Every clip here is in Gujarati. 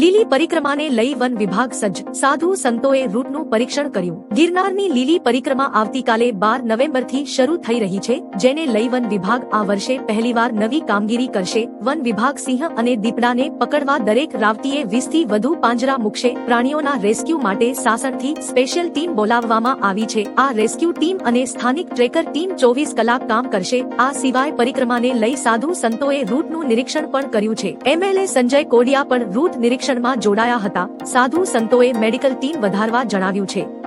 લીલી પરિક્રમાને લઈ વન વિભાગ સજ્જ. સાધુ સંતોએ રૂટનું પરીક્ષણ કર્યું. ગિરનારની લીલી પરિક્રમા આવતીકાલે બાર નવેમ્બરથી શરૂ થઈ રહી છે, જેને લઈ વન વિભાગ આ વર્ષે પહેલીવાર નવી કામગીરી કરશે. વન વિભાગ સિંહ અને દીપડાને પકડવા દરેક રાવતીએ વીસથી વધુ પાંજરા મૂકશે. પ્રાણીઓના રેસ્ક્યુ માટે સાસણથી સ્પેશિયલ ટીમ બોલાવવામાં આવી છે. આ રેસ્ક્યુ ટીમ અને સ્થાનિક ટ્રેકર ટીમ ચોવીસ કલાક કામ કરશે. આ સિવાય પરિક્રમાને લઈ સાધુ સંતોએ રૂટનું નિરીક્ષણ પણ કર્યું છે. એમએલએ સંજય કોડિયા પણ રૂટ નિરીક્ષણમાં જોડાયા હતા. સાધુ સંતોએ મેડિકલ ટીમ વધારવા જણાવ્યું છે.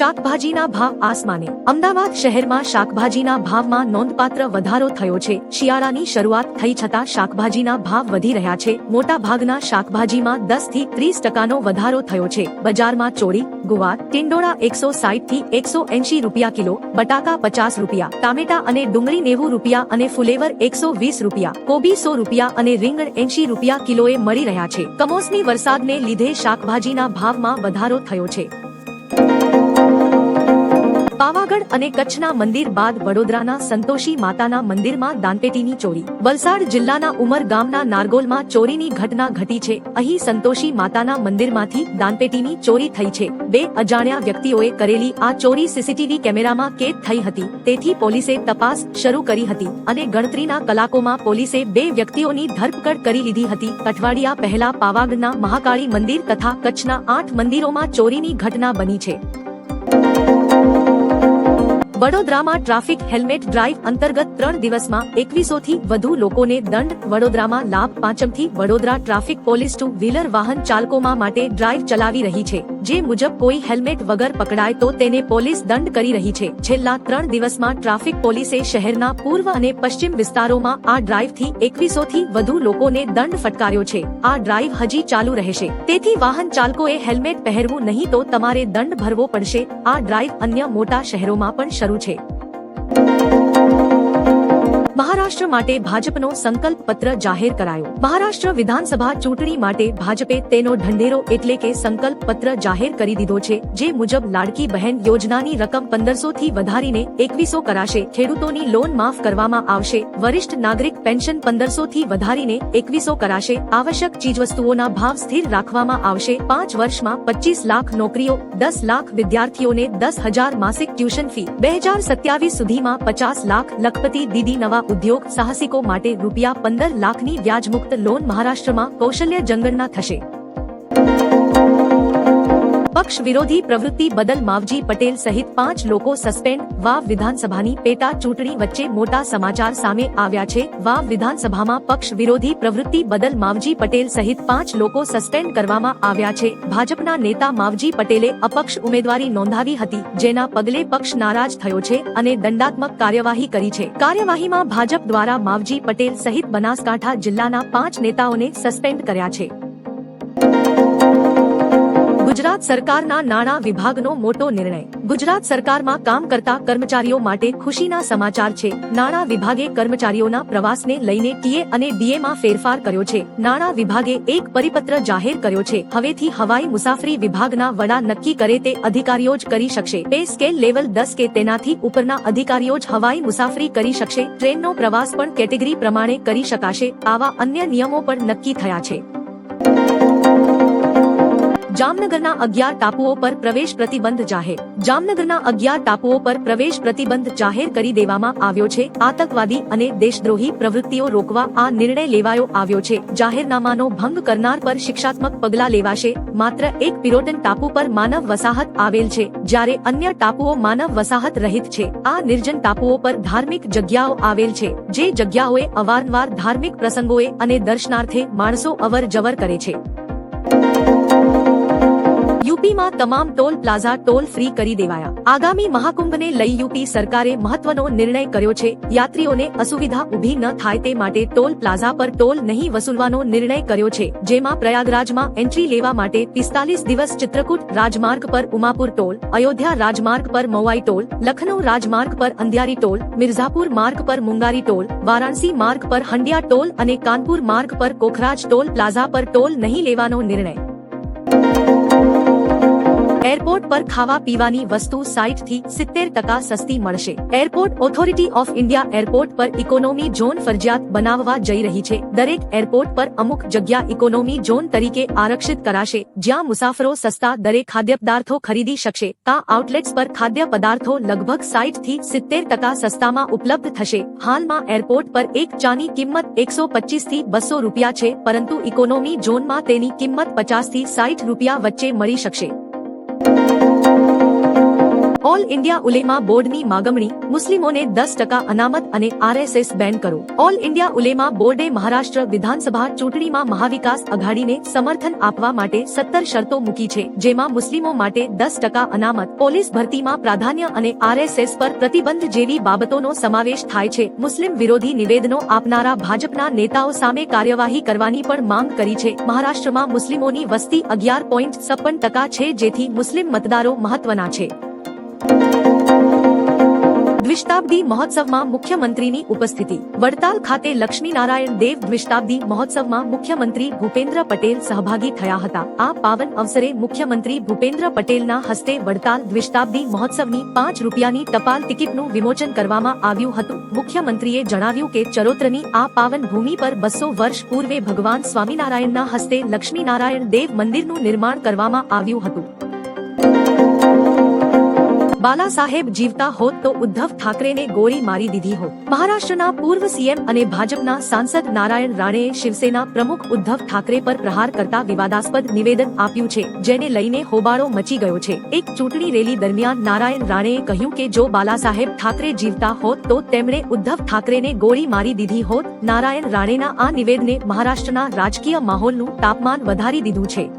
શાકભાજીના ભાવ આસમાને. અમદાવાદ શહેરમાં શાકભાજીના ભાવમાં નોંધપાત્ર વધારો થયો છે. શિયાળાની શરૂઆત થઈ છતાં શાકભાજીના ભાવ વધી રહ્યા છે. મોટા ભાગના શાકભાજીમાં દસથી ત્રીસ ટકાનો વધારો થયો છે. બજારમાં ચોળી, ગુવાર, ટિંડોળા એકસો સાઠથી એકસો એંશી રૂપિયા કિલો, બટાકા પચાસ રૂપિયા, ટામેટા અને ડુંગળી નેવું રૂપિયા અને ફુલેવર એકસો વીસ રૂપિયા, કોબી સો રૂપિયા અને રીંગણ એંશી રૂપિયા કિલોએ મળી રહ્યા છે. કમોસમી વરસાદને લીધે શાકભાજીના ભાવમાં વધારો થયો છે. પાવાગઢ અને કચ્છના મંદિર બાદ વડોદરાના સંતોષી માતાના મંદિરમાં દાનપેટીની ચોરી. વલસાડ જિલ્લાના ઉમર ગામના નારગોલમાં ચોરીની ઘટના ઘટી છે. અહીં સંતોષી માતાના મંદિરમાંથી દાનપેટીની ચોરી થઈ છે. બે અજાણ્યા વ્યક્તિઓએ કરેલી આ ચોરી સીસીટીવી કેમેરામાં કેદ થઈ હતી. તેથી પોલીસે તપાસ શરૂ કરી હતી અને ગણતરીના કલાકોમાં પોલીસે બે વ્યક્તિઓની ધરપકડ કરી લીધી હતી. અઠવાડિયા પહેલા પાવાગઢના મહાકાળી મંદિર તથા કચ્છના આઠ મંદિરોમાં ચોરીની ઘટના બની છે. વડોદરામાં ટ્રાફિક હેલ્મેટ ડ્રાઈવ અંતર્ગત ત્રણ દિવસમાં એકવીસો થી વધુ લોકોને દંડ, વડોદરામાં લાભ પાંચમથી Vadodara traffic police two wheeler વાહન ચાલકોમાં માટે ડ્રાઈવ ચલાવી રહી છે. જે મુજબ કોઈ હેલ્મેટ વગર પકડાય તો તેને પોલીસ દંડ કરી રહી છે. છેલ્લા ત્રણ દિવસમાં ટ્રાફિક પોલીસે શહેરના પૂર્વ અને પશ્ચિમ વિસ્તારોમાં આ ડ્રાઈવથી એકવીસો થી વધુ લોકોને દંડ ફટકાર્યો છે. આ ડ્રાઈવ હજી ચાલુ રહેશે. તેથી વાહન ચાલકોએ હેલ્મેટ પહેરવું નહીં તો તમારે દંડ ભરવો પડશે. આ ડ્રાઈવ અન્ય મોટા શહેરોમાં પણ શરૂ છે. મહારાષ્ટ્ર માટે ભાજપનો સંકલ્પ પત્ર જાહેર કરાયો. મહારાષ્ટ્ર વિધાનસભા ચૂંટણી માટે ભાજપે તેનો ઢંઢેરો એટલે કે સંકલ્પ પત્ર જાહેર કરી દીધો છે, જે મુજબ લાડકી બહેન યોજનાની રકમ પંદરસો થી વધારીને એકવીસો કરાશે. ખેડૂતોની લોન માફ કરવામાં આવશે. વરિષ્ઠ નાગરિક પેન્શન પંદરસો થી વધારીને એકવીસો કરાશે. આવશ્યક ચીજવસ્તુઓના ભાવ સ્થિર રાખવામાં આવશે. પાંચ વર્ષમાં પચીસ લાખ નોકરીઓ, દસ લાખ વિદ્યાર્થીઓને દસ હજાર માસિક ટ્યુશન ફી. બે હજાર સત્યાવીસ સુધીમાં પચાસ લાખ લખપતિ દીદી નવા ઉદ્યોગ સાહસિકો માટે રૂપિયા પંદર લાખની વ્યાજમુક્ત લોન મહારાષ્ટ્રમાં કૌશલ્ય જંગણના થશે. પક્ષ વિરોધી પ્રવૃત્તિ બદલ માવજી પટેલ સહિત પાંચ લોકો સસ્પેન્ડ વાવ વિધાનસભાની પેટા ચૂંટણી વચ્ચે મોટા સમાચાર સામે આવ્યા છે. વાવ વિધાનસભામાં પક્ષ વિરોધી પ્રવૃત્તિ બદલ માવજી પટેલ સહિત પાંચ લોકો સસ્પેન્ડ કરવામાં આવ્યા છે. ભાજપના નેતા માવજી પટેલે અપક્ષ ઉમેદવારી નોંધાવી હતી, જેના પગલે પક્ષ નારાજ થયો છે અને દંડાત્મક કાર્યવાહી કરી છે. કાર્યવાહીમાં ભાજપ દ્વારા માવજી પટેલ સહિત બનાસકાંઠા જિલ્લાના પાંચ નેતાઓને સસ્પેન્ડ કર્યા છે. ગુજરાત સરકારના નાણાં વિભાગનો મોટો નિર્ણય. ગુજરાત સરકારમાં કામ કરતા કર્મચારીઓ માટે ખુશીના સમાચાર છે. નાણાં વિભાગે કર્મચારીઓના પ્રવાસને લઈને ટીએ અને ડીએમાં ફેરફાર કર્યો છે. નાણાં વિભાગે એક પરિપત્ર જાહેર કર્યો છે. હવેથી હવાઈ મુસાફરી વિભાગના વડા નક્કી કરે તે અધિકારીઓ જ કરી શકશે. પે સ્કેલ લેવલ દસ કે તેનાથી ઉપરના અધિકારીઓ જ હવાઈ મુસાફરી કરી શકશે. ટ્રેનનો પ્રવાસ પણ કેટેગરી પ્રમાણે કરી શકાશે. આવા અન્ય નિયમો પણ નક્કી થયા છે. જામનગરના અગિયાર ટાપુઓ પર પ્રવેશ પ્રતિબંધ જાહેર. જામનગરના અગિયાર ટાપુઓ પર પ્રવેશ પ્રતિબંધ જાહેર કરી દેવામાં આવ્યો છે. આતંકવાદી અને દેશદ્રોહી પ્રવૃત્તિઓ રોકવા આ નિર્ણય લેવાયો આવ્યો છે. જાહેરનામાનો ભંગ કરનાર પર શિક્ષાત્મક પગલાં લેવાશે. માત્ર એક પિરોટન ટાપુ પર માનવ વસાહત આવેલ છે, જ્યારે અન્ય ટાપુઓ માનવ વસાહત રહિત છે. આ નિર્જન ટાપુઓ પર ધાર્મિક જગ્યાઓ આવેલ છે, જે જગ્યાઓએ અવારનવાર ધાર્મિક પ્રસંગોએ અને દર્શનાર્થે માણસો અવર જવર કરે છે. યુપીમાં તમામ ટોલ પ્લાઝા ટોલ ફ્રી કરી દેવાયા. આગામી મહાકુંભને લઈ યુપી સરકારે મહત્વનો નિર્ણય કર્યો છે. યાત્રીઓને અસુવિધા ઊભી ન થાય તે માટે ટોલ પ્લાઝા પર ટોલ નહીં વસૂલવાનો નિર્ણય કર્યો છે. જેમાં પ્રયાગરાજમાં એન્ટ્રી લેવા માટે પિસ્તાલીસ દિવસ ચિત્રકૂટ રાજમાર્ગ પર ઉમાપુર ટોલ, અયોધ્યા રાજમાર્ગ પર મવાઈ ટોલ લખનૌ રાજમાર્ગ પર અંધિયારી ટોલ, મિર્ઝાપુર માર્ગ પર મુંગારી ટોલ, વારાણસી માર્ગ પર હંડિયા ટોલ અને કાનપુર માર્ગ પર કોખરાજ ટોલ પ્લાઝા પર ટોલ નહીં લેવાનો નિર્ણય. એરપોર્ટ પર ખાવા પીવાની વસ્તુ સાઈઠથી સિત્તેર ટકા સસ્તી મળશે. Airport authority of India airport પર ઇકોનોમી ઝોન ફરજિયાત બનાવવા જઈ રહી છે. દરેક એરપોર્ટ પર અમુક જગ્યા ઇકોનોમી ઝોન તરીકે આરક્ષિત કરાશે, જ્યાં મુસાફરો સસ્તા દરે ખાદ્ય પદાર્થો ખરીદી શકશે. આ આઉટલેટ્સ પર ખાદ્ય પદાર્થો લગભગ સાઈઠથી સિત્તેર ટકા સસ્તામાં ઉપલબ્ધ થશે. હાલમાં એરપોર્ટ પર એક ચાની કિંમત એકસો પચીસથી બસો રૂપિયા છે, પરંતુ ઇકોનોમી ઝોનમાં તેની કિંમત પચાસથી સાઈઠ રૂપિયા વચ્ચે મળી શકશે. Música ઓલ ઇન્ડિયા ઉલેમા બોર્ડની માગમણી મુસ્લિમોને દસ ટકા અનામત અને આરએસએસ બેન કરો. ઓલ ઇન્ડિયા ઉલેમા બોર્ડે મહારાષ્ટ્ર વિધાનસભા ચૂંટણીમાં મહાવિકાસ અઘાડીને સમર્થન આપવા માટે સત્તર શરતો મૂકી છે, જેમાં મુસ્લિમો માટે દસ ટકા અનામત, પોલીસ ભરતીમાં પ્રાધાન્ય અને આરએસએસ પર પ્રતિબંધ જેવી બાબતોનો સમાવેશ થાય છે. મુસ્લિમ વિરોધી નિવેદનો આપનારા ભાજપના નેતાઓ સામે કાર્યવાહી કરવાની પણ માંગ કરી છે. મહારાષ્ટ્રમાં મુસ્લિમોની વસ્તી અગિયાર પોઈન્ટ છપ્પન ટકા છે, જેથી મુસ્લિમ મતદારો મહત્વના છે. દ્વિશતાબ્દી મહોત્સવમાં મુખ્યમંત્રીની ઉપસ્થિતિ. વડતાલ ખાતે લક્ષ્મીનારાયણ દેવ દ્વિશતાબ્દી મહોત્સવમાં મુખ્યમંત્રી ભૂપેન્દ્ર પટેલ સહભાગી થયા હતા. આ પાવન અવસરે મુખ્યમંત્રી ભૂપેન્દ્ર પટેલના હસ્તે વડતાલ દ્વિશતાબ્દી મહોત્સવની પાંચ રૂપિયાની ટપાલ ટિકિટનું વિમોચન કરવામાં આવ્યું હતું. મુખ્યમંત્રીએ જણાવ્યું કે ચરોત્રની આ પાવન ભૂમિ પર બસો વર્ષ પૂર્વે ભગવાન સ્વામિનારાયણના હસ્તે લક્ષ્મીનારાયણ દેવ મંદિરનું નિર્માણ કરવામાં આવ્યું હતું. બાલા સાહેબ જીવતા હોત તો ઉદ્ધવ ઠાકરેને ગોળી મારી દીધી હોત. મહારાષ્ટ્રના પૂર્વ સીએમ અને ભાજપના સાંસદ નારાયણ રાણેએ શિવસેના પ્રમુખ ઉદ્ધવ ઠાકરે પર પ્રહાર કરતા વિવાદાસ્પદ નિવેદન આપ્યું છે, જેને લઈને હોબાળો મચી ગયો છે. એક ચૂંટણી રેલી દરમિયાન નારાયણ રાણેએ કહ્યું કે જો બાલા સાહેબ ઠાકરે જીવતા હોત તો તેમણે ઉદ્ધવ ઠાકરેને ગોળી મારી દીધી હોત. નારાયણ રાણેના આ નિવેદને મહારાષ્ટ્રના રાજકીય માહોલનું તાપમાન વધારી દીધું છે.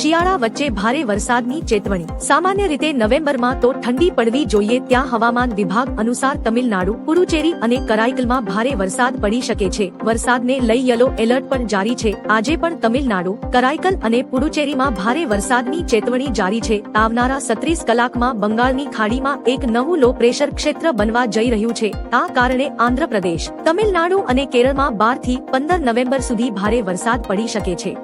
શિયાળા વચ્ચે ભારે વરસાદની ચેતવણી. સામાન્ય રીતે નવેમ્બરમાં તો ઠંડી પડવી જોઈએ ત્યાં હવામાન વિભાગ અનુસાર તમિલનાડુ, પુડુચેરી અને કરાઈકલમાં ભારે વરસાદ પડી શકે છે. વરસાદને લઈ યલો એલર્ટ પણ જારી છે. આજે પણ તમિલનાડુ, કરાઈકલ અને પુડુચેરીમાં ભારે વરસાદની ચેતવણી જારી છે. આવનારા સત્રીસ કલાકમાં બંગાળની ખાડીમાં એક નવું લો પ્રેશર ક્ષેત્ર બનવા જઈ રહ્યું છે. આ કારણે આંધ્રપ્રદેશ, તમિલનાડુ અને કેરળમાં બારથી પંદર નવેમ્બર સુધી ભારે વરસાદ પડી શકે છે.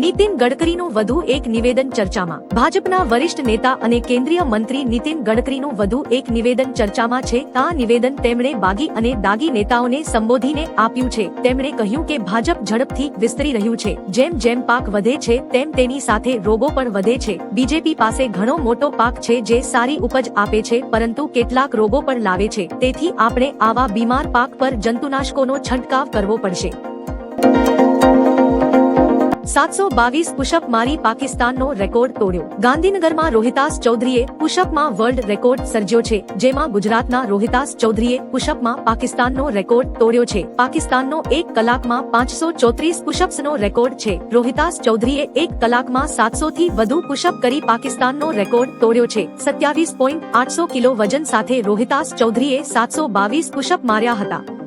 નીતિન ગડકરીનું વધુ એક નિવેદન ચર્ચામાં. ભાજપના વરિષ્ઠ નેતા અને કેન્દ્રીય મંત્રી નીતિન ગડકરીનું વધુ એક નિવેદન ચર્ચામાં છે. આ નિવેદન તેમણે બાગી અને દાગી નેતાઓને સંબોધીને આપ્યું છે. તેમણે કહ્યું કે ભાજપ ઝડપથી વિસ્તરી રહ્યું છે. જેમ જેમ પાક વધે છે, તેમ તેની સાથે રોગો પણ વધે છે. બીજેપી પાસે ઘણો મોટો પાક છે જે સારી ઉપજ આપે છે, પરંતુ કેટલાક રોગો પણ લાવે છે. તેથી આપણે આવા બીમાર પાક પર જંતુનાશકોનો છંટકાવ કરવો પડશે. સાતસો બાવીસ પુશઅપ મારી પાકિસ્તાનનો રેકોર્ડ તોડ્યો. ગાંધીનગરમાં રોહિતાસ ચૌધરીએ પુશઅપમાં વર્લ્ડ રેકોર્ડ સર્જ્યો છે, જેમાં ગુજરાતના રોહિતાસ ચૌધરીએ પુશઅપમાં પાકિસ્તાનનો રેકોર્ડ તોડ્યો છે. પાકિસ્તાનનો એક કલાકમાં પાંચસો ચોત્રીસ પુશઅપ્સનો રેકોર્ડ છે. રોહિતાસ ચૌધરીએ એક કલાકમાં સાતસો થી વધુ પુશઅપ કરી પાકિસ્તાનનો રેકોર્ડ તોડ્યો છે. સત્યાવીસ પોઈન્ટ આઠસો કિલો વજન સાથે રોહિતાસ ચૌધરીએ સાતસો બાવીસ પુશઅપ માર્યા હતા.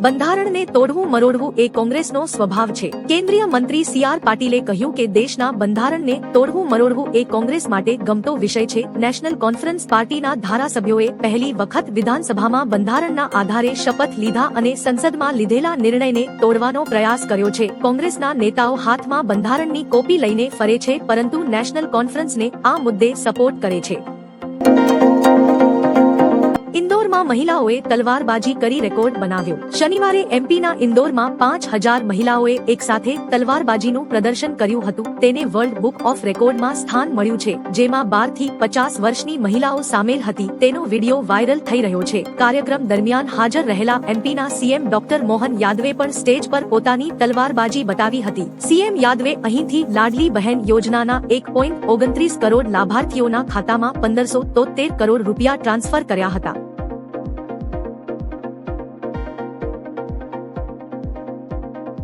બંધારણને તોડવું મરોડવું એ કોંગ્રેસનો સ્વભાવ છે. કેન્દ્રીય મંત્રી સી આર પાટીલે કહ્યું કે દેશના બંધારણને તોડવું મરોડવું એ કોંગ્રેસ માટે ગમતો વિષય છે. નેશનલ કોન્ફરન્સ પાર્ટીના ધારાસભ્યોએ પહેલી વખત વિધાનસભામાં બંધારણના આધારે શપથ લીધા અને સંસદમાં લીધેલા નિર્ણયને તોડવાનો પ્રયાસ કર્યો છે. કોંગ્રેસના નેતાઓ હાથમાં બંધારણની કોપી લઈને ફરે છે, પરંતુ નેશનલ કોન્ફરન્સને આ મુદ્દે સપોર્ટ કરે છે. ઇન્દોરમાં મહિલાઓએ તલવારબાજી કરી રેકોર્ડ બનાવ્યો. શનિવારે એમપીના ઇન્દોરમાં પાંચ હજાર મહિલાઓએ એકસાથે તલવારબાજીનું પ્રદર્શન કર્યું હતું. તેને વર્લ્ડ બુક ઓફ રેકોર્ડમાં સ્થાન મળ્યું છે, જેમાં બારથી પચાસ વર્ષની મહિલાઓ સામેલ હતી. તેનો વીડિયો વાયરલ થઈ રહ્યો છે. કાર્યક્રમ દરમિયાન હાજર રહેલા એમપીના સીએમ ડોક્ટર મોહન યાદવે પણ સ્ટેજ પર પોતાની તલવારબાજી બતાવી હતી. સીએમ યાદવે અહીંથી લાડલી બહેન યોજનાના એક પોઈન્ટ ઓગણત્રીસ કરોડ લાભાર્થીઓના ખાતામાં પંદરસો તોતેર કરોડ રૂપિયા ટ્રાન્સફર કર્યા હતા.